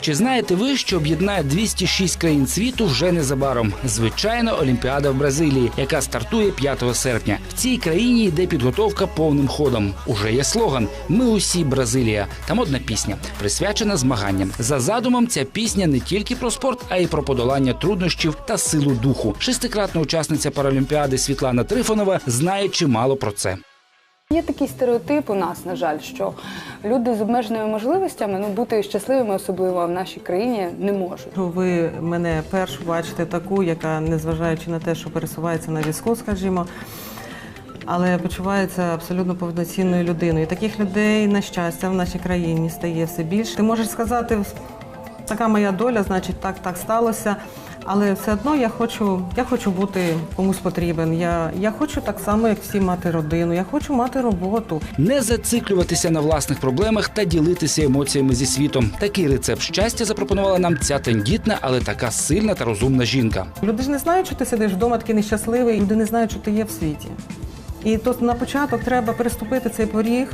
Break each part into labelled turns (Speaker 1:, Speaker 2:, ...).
Speaker 1: Чи знаєте ви, що об'єднає 206 країн світу вже незабаром? Звичайно, Олімпіада в Бразилії, яка стартує 5 серпня. В цій країні йде підготовка повним ходом. Уже є слоган Ми усі Бразилія та модна пісня, присвячена змаганням. За задумом, ця пісня не тільки про спорт, а й про подолання труднощів та силу духу. Шестикратна учасниця Паралімпіади Світлана Трифонова знає чимало про це.
Speaker 2: Є такий стереотип у нас, на жаль, що люди з обмеженими можливостями ну бути щасливими, особливо в нашій країні, не можуть.
Speaker 3: Ви мене першу бачите таку, яка, незважаючи на те, що пересувається на візку, скажімо, але почувається абсолютно повноцінною людиною. І таких людей, на щастя, в нашій країні стає все більше. Ти можеш сказати, така моя доля, значить, так, так сталося. Але все одно я хочу, я хочу бути комусь потрібен. Я, я хочу так само, як всі мати родину. Я хочу мати роботу.
Speaker 1: Не зациклюватися на власних проблемах та ділитися емоціями зі світом. Такий рецепт щастя запропонувала нам ця тендітна, але така сильна та розумна жінка.
Speaker 3: Люди ж не знають, що ти сидиш вдома такий нещасливий. Люди не знають, що ти є в світі. І то на початок треба переступити цей поріг,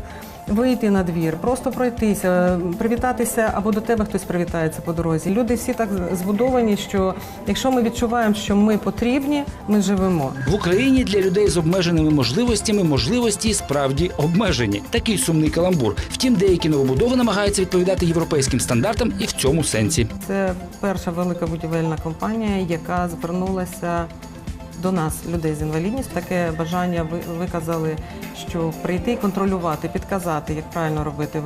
Speaker 3: вийти на двір, просто пройтися, привітатися або до тебе хтось привітається по дорозі. Люди всі так збудовані, що якщо ми відчуваємо, що ми потрібні, ми живемо.
Speaker 1: В Україні для людей з обмеженими можливостями можливості справді обмежені. Такий сумний каламбур. Втім, деякі новобудови намагаються відповідати європейським стандартам і в цьому сенсі.
Speaker 3: Це перша велика будівельна компанія, яка звернулася до нас, людей з інвалідністю. Таке бажання ви- виказали, що прийти і контролювати, підказати, як правильно робити,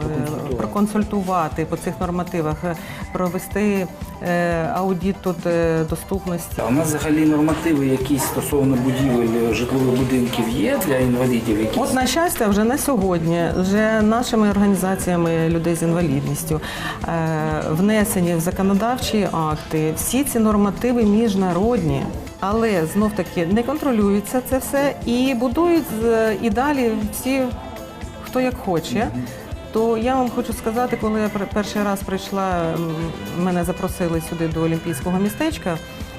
Speaker 3: проконсультувати по цих нормативах, е, провести е, аудит тут е, доступності.
Speaker 1: У нас взагалі нормативи якісь стосовно будівель житлових будинків є для інвалідів.
Speaker 3: От на щастя, вже на сьогодні, вже нашими організаціями людей з інвалідністю внесені в законодавчі акти. Всі ці нормативи міжнародні, але знов таки не контролюється це все і будують і далі всі, хто як хоче. То я вам хочу сказати, коли я перший раз прийшла, мене запросили сюди до Олімпійського містечка,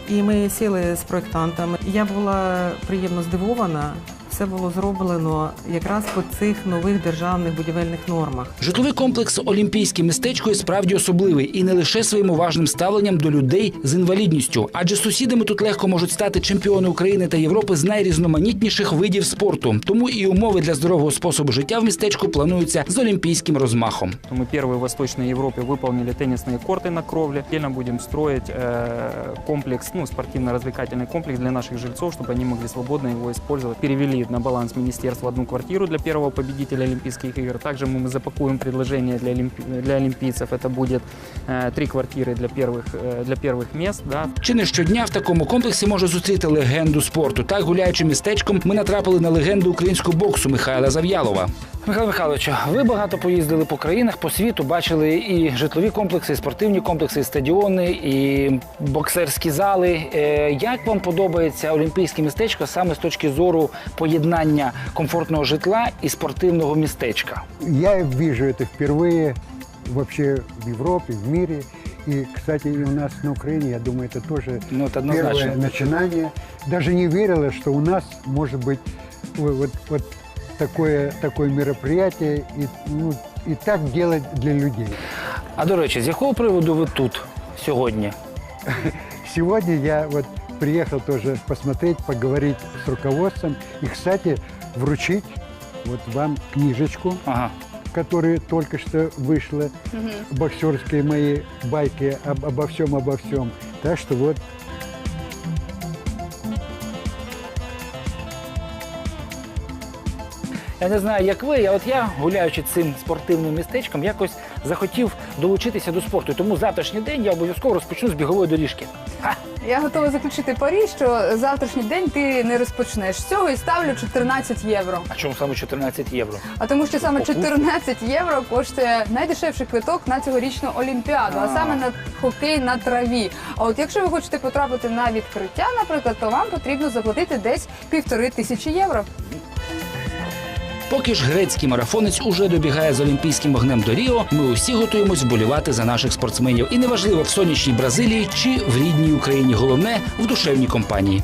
Speaker 3: і ми сіли з проєктантами. Я була приємно здивована Все було зроблено якраз по цих нових державних будівельних нормах.
Speaker 1: Житловий комплекс Олімпійське містечко і справді особливий і не лише своїм уважним ставленням до людей з інвалідністю, адже сусідами тут легко можуть стати чемпіони України та Європи з найрізноманітніших видів спорту. Тому і умови для здорового способу життя в містечку плануються з олімпійським розмахом.
Speaker 4: Мы первые в Восточной Европе выполнили теннисные корты на кровле. Отдельно будем строить э, комплекс, ну, спортивно-развлекательный комплекс для наших жильцов, чтобы они могли свободно его использовать. Перевели на баланс министерства одну квартиру для первого победителя Олимпийских игр. Также мы запакуем предложение для, олимпи- для олимпийцев. Это будет э, три квартиры для первых, э, для первых мест. Да.
Speaker 1: Чи не щодня в такому комплексі може зустріти легенду спорту? Так, гуляючи містечком, ми натрапили на легенду українського боксу Михайла Зав'ялова. Михайло Михайловичу, ви багато поїздили по країнах, по світу, бачили і житлові комплекси, і спортивні комплекси, і стадіони, і боксерські зали. Е, Як вам подобається олімпійське містечко саме з точки зору поєднання комфортного житла і спортивного містечка?
Speaker 5: Я вижу это впервые вообще в Европе, в мире. И, кстати, и у нас на Украине, я думаю, это тоже
Speaker 1: Ну, это однозначно.
Speaker 5: первое начинание. Даже не верила, что у нас может быть вот, вот, вот такое, такое мероприятие и, ну, и так делать для людей.
Speaker 1: А до речі, з якого приводу ви тут сьогодні?
Speaker 5: Сегодня я вот приехал тоже посмотреть, поговорить с руководством и, кстати, вручить вот вам книжечку,
Speaker 1: Ага.
Speaker 5: которая только что вышла, боксерские мои байки об- обо всем, обо всем. Так что вот
Speaker 1: Я не знаю, як ви, а от я, гуляючи цим спортивним містечком, якось захотів долучитися до спорту. Тому завтрашній день я обов'язково розпочну з бігової доріжки. Ха!
Speaker 2: Я готова заключити парі, що завтрашній день ти не розпочнеш з цього і ставлю 14 євро.
Speaker 1: А чому саме 14 євро?
Speaker 2: А тому, що саме 14 євро коштує найдешевший квиток на цьогорічну олімпіаду, а саме на хокей на траві. А от якщо ви хочете потрапити на відкриття, наприклад, то вам потрібно заплатити десь півтори тисячі євро.
Speaker 1: Поки ж грецький марафонець уже добігає з олімпійським вогнем до Ріо, ми усі готуємось вболівати за наших спортсменів. І неважливо в сонячній Бразилії чи в рідній Україні. Головне в душевній компанії.